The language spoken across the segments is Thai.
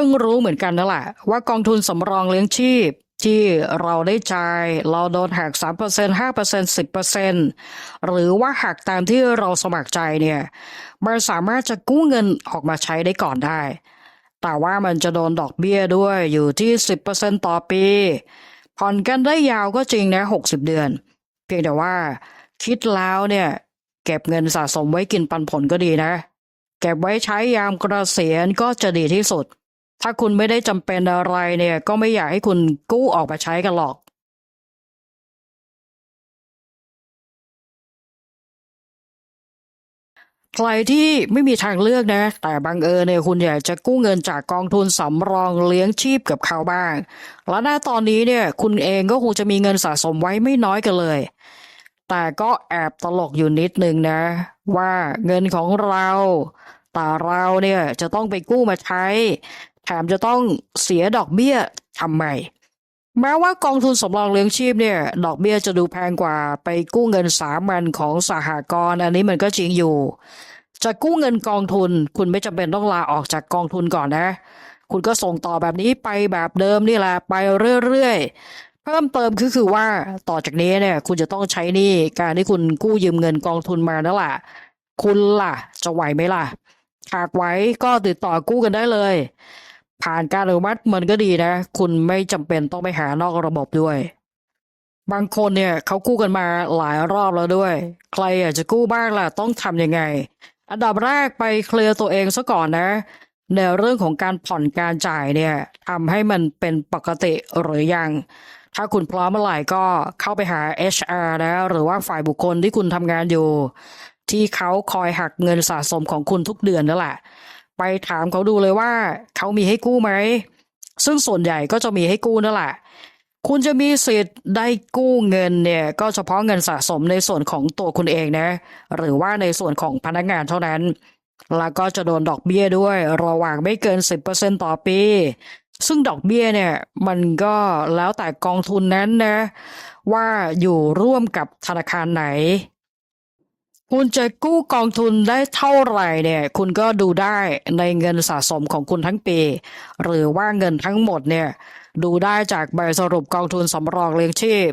พิ่งรู้เหมือนกันนั่นแหละว่ากองทุนสำรองเลี้ยงชีพ ที่เราได้จ่ายเราโดนหัก 3% 5% 10%หรือว่าหักตามที่เราสมัครใจเนี่ยมันสามารถจะกู้เงินออกมาใช้ได้ก่อนได้ แต่ว่ามันจะโดนดอกเบี้ยด้วยอยู่ที่ 10%ต่อปี ผ่อนกันได้ยาวก็จริงนะ 60 เดือน เพียงแต่ว่าคิดแล้วเนี่ยเก็บเงินสะสมไว้กินปันผลก็ดีนะ เก็บไว้ใช้ยามเกษียณก็จะดีที่สุด ถ้าคุณไม่ได้จำเป็นอะไรเนี่ย ก็ไม่อยากให้คุณกู้ออกมาใช้กันหรอก ใครที่ไม่มีทางเลือกนะ แต่บังเอิญเนี่ยคุณอยากจะกู้เงินจากกองทุนสำรองเลี้ยงชีพกับเขาบ้าง และณตอนนี้เนี่ยคุณเองก็คงจะมีเงินสะสมไว้ไม่น้อยกันเลย แต่ก็แอบตลกอยู่นิดนึงนะ ว่าเงินของเราแต่เราเนี่ยจะต้องไปกู้มาใช้ ถมจะต้องเสียดอกเบี้ยทำไมแม้ว่ากองทุนสำรองเลี้ยงชีพเนี่ย ดอกเบี้ยจะดูแพงกว่าไปกู้เงินสามัญของสหกรณ์อันนี้มันก็จริงอยู่ จะกู้เงินกองทุน คุณไม่จำเป็นต้องลาออกจากกองทุนก่อนนะ คุณก็ส่งต่อแบบนี้ไปแบบเดิมนี่แหละไปเรื่อยๆ เพิ่มเติมคือคือว่าต่อจากนี้เนี่ย คุณจะต้องใช้หนี่การที่คุณกู้ยืมเงินกองทุนมานั่นแหละคุณล่ะ จะไหวไหมล่ะหากไหวก็ติดต่อกู้กันได้เลย ผ่านการอนุมัติมันก็ดีนะ คุณไม่จำเป็นต้องไปหานอกระบบด้วย บางคนเนี่ยเขากู้กันมาหลายรอบแล้วด้วย ใครอยากจะกู้บ้างล่ะต้องทำยังไง อันดับแรกไปเคลียร์ตัวเองซะก่อนนะ ในเรื่องของการผ่อนการจ่ายเนี่ยทำให้มันเป็นปกติหรือยัง ถ้าคุณพร้อมเมื่อไหร่ก็เข้าไปหา HR นะ หรือว่าฝ่ายบุคคลที่คุณทำงานอยู่ ที่เขาคอยหักเงินสะสมของคุณทุกเดือนนั่นแหละ ไปถามเขาดูเลยว่า เขามีให้กู้ไหม ซึ่งส่วนใหญ่ก็จะมีให้กู้นั่นแหละ คุณจะมีสิทธิ์ได้กู้เงินเนี่ย ก็เฉพาะเงินสะสมในส่วนของตัวคุณเองนะ หรือว่าในส่วนของพนักงานเท่านั้น แล้วก็จะโดนดอกเบี้ยด้วย ระหว่างไม่เกิน 10%ต่อปี ซึ่งดอกเบี้ยเนี่ย มันก็แล้วแต่กองทุนนั้นนะ ว่าอยู่ร่วมกับธนาคารไหน คุณจะกู้กองทุนได้เท่าไหร่เนี่ย คุณก็ดูได้ในเงินสะสมของคุณทั้งปี หรือว่าเงินทั้งหมดเนี่ย ดูได้จากใบสรุปกองทุนสำรองเลี้ยงชีพ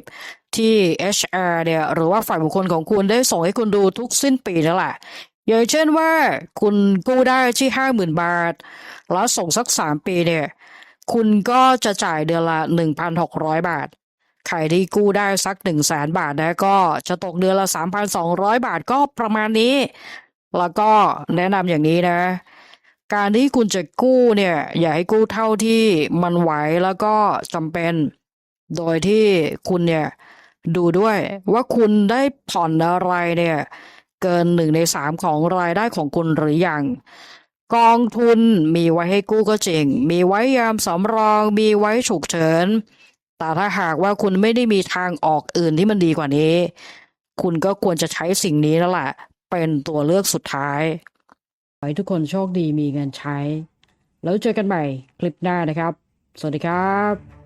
ที่ HR เนี่ย หรือว่าฝ่ายบุคคลของคุณได้ส่งให้คุณดูทุกสิ้นปีนั่นแหละอย่างเช่นว่าคุณกู้ได้ที่ห้าหมื่นบาท แล้วส่งสักสามปีเนี่ย คุณก็จะจ่ายเดือนละหนึ่งพันหกร้อยบาท ใครที่กู้ได้สักหนึ่งแสนบาทนะก็จะตกเดือนละสามพันสองร้อยบาทก็ประมาณนี้ แล้วก็แนะนำอย่างนี้นะ การที่คุณจะกู้เนี่ย อย่าให้กู้เท่าที่มันไหวแล้วก็จำเป็น โดยที่คุณเนี่ยดูด้วยว่าคุณได้ผ่อนอะไรเนี่ย เกินหนึ่งในสามของรายได้ของคุณหรือยังกองทุนมีไว้ให้กู้ก็จริง มีไว้ยามสำรอง มีไว้ฉุกเฉิน แต่ถ้าหากว่าคุณไม่ได้มีทางออกอื่นที่มันดีกว่านี้ คุณก็ควรจะใช้สิ่งนี้แล้วแหละเป็นตัวเลือกสุดท้ายขอให้ทุกคนโชคดีมีเงินใช้ แล้วเจอกันใหม่คลิปหน้านะครับ สวัสดีครับ